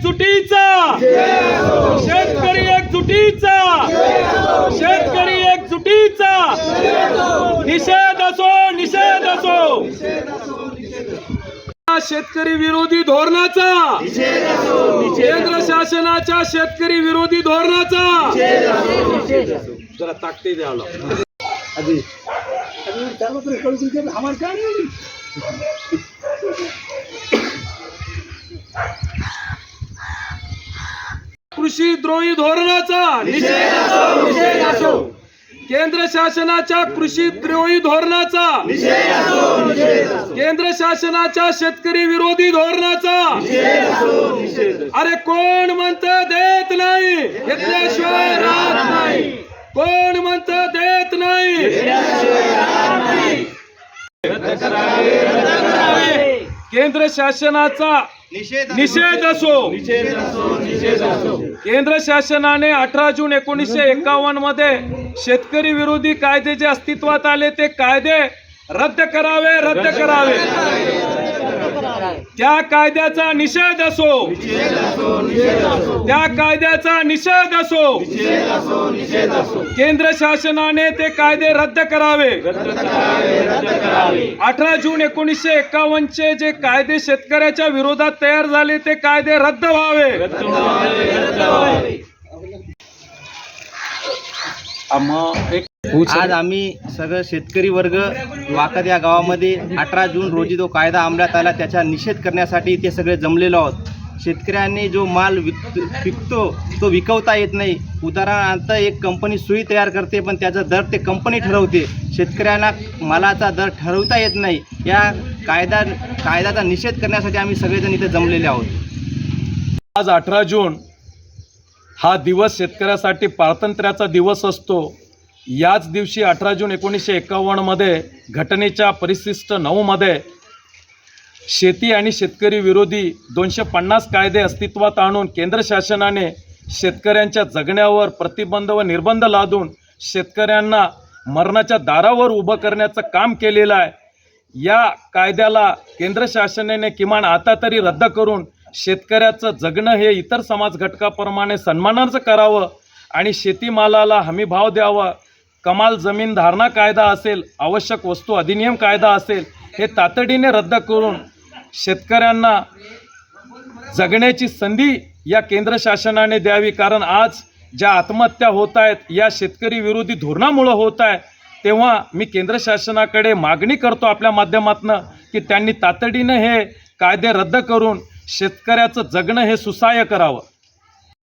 एकजुटीचा. शेतकरी एकजुटीचा. शेतकरी एकजुटीचा. निषेध असो निषेध असो. शेतकरी विरोधी धोरणाचा. केंद्र शासनाच्या शेतकरी विरोधी धोरणाचा. जरा ताकदी द्यावं कृषी द्रोही धोरणाचा. निषेध असो केंद्र शासनाच्या कृषी द्रोही धोरणाचा. केंद्र शासनाच्या शेतकरी विरोधी धोरणाचा. अरे कोण म्हणत देत नाही? घेतल्याशिवाय राहत नाही. कोण म्हणत देत नाही? केंद्र शासनाचा निषेध असो. केंद्र शासनाने अठरा जून एकोणीसशे एकावन्नमध्ये शेतकरी विरोधी कायदे जे अस्तित्वात आले ते कायदे रद्द करावे रद्द करावे. त्या कायद्याचा निषेध असो. त्या कायद्याचा निषेध असो. केंद्र शासनाने ते कायदे रद्द करावे. अठरा जून एकोणीसशे एकावन्न चे जे कायदे शेतकऱ्याच्या विरोधात तयार झाले ते कायदे रद्द व्हावे. आज आम्ही सगळं शेतकरी वर्ग वाकद या गावामध्ये अठरा जून रोजी जो कायदा अंमलात आला त्याचा निषेध करण्यासाठी ते सगळे जमलेलो आहोत. शेतकऱ्यांनी जो माल विक विकतो तो विकवता येत नाही. उदाहरणार्थ एक कंपनी सुई तयार करते पण त्याचा दर ते कंपनी ठरवते. शेतकऱ्यांना मालाचा दर ठरवता येत नाही. या कायदा कायद्याचा निषेध करण्यासाठी आम्ही सगळेजण इथे जमलेले आहोत. आज अठरा जून हा दिवस शेतकऱ्यासाठी पारतंत्र्याचा दिवस असतो. याच दिवशी अठरा जून एकोणीसशे एकावन्नमध्ये घटनेच्या परिशिष्ट नऊमध्ये शेती आणि शेतकरी विरोधी दोनशे पन्नास कायदे अस्तित्वात आणून केंद्र शासनाने शेतकऱ्यांच्या जगण्यावर प्रतिबंध व निर्बंध लादून शेतकऱ्यांना मरणाच्या दारावर उभं करण्याचं काम केलेलं आहे. या कायद्याला केंद्र शासनाने किमान आता तरी रद्द करून शेतकऱ्याचं जगणं हे इतर समाज घटकाप्रमाणे सन्मानाचं करावं आणि शेतीमालाला हमीभाव द्यावा कमाल जमीन धारणा कायदा असेल आवश्यक वस्तू अधिनियम कायदा असेल हे तातडीने रद्द करून शेतकऱ्यांना जगण्याची संधी या केंद्र शासनाने द्यावी. कारण आज ज्या आत्महत्या होत आहेत या शेतकरी विरोधी धोरणामुळं होत आहे तेव्हा मी केंद्र शासनाकडे मागणी करतो आपल्या माध्यमातून की त्यांनी तातडीनं हे कायदे रद्द करून शेतकऱ्याचं जगणं हे सुसह्य करावं.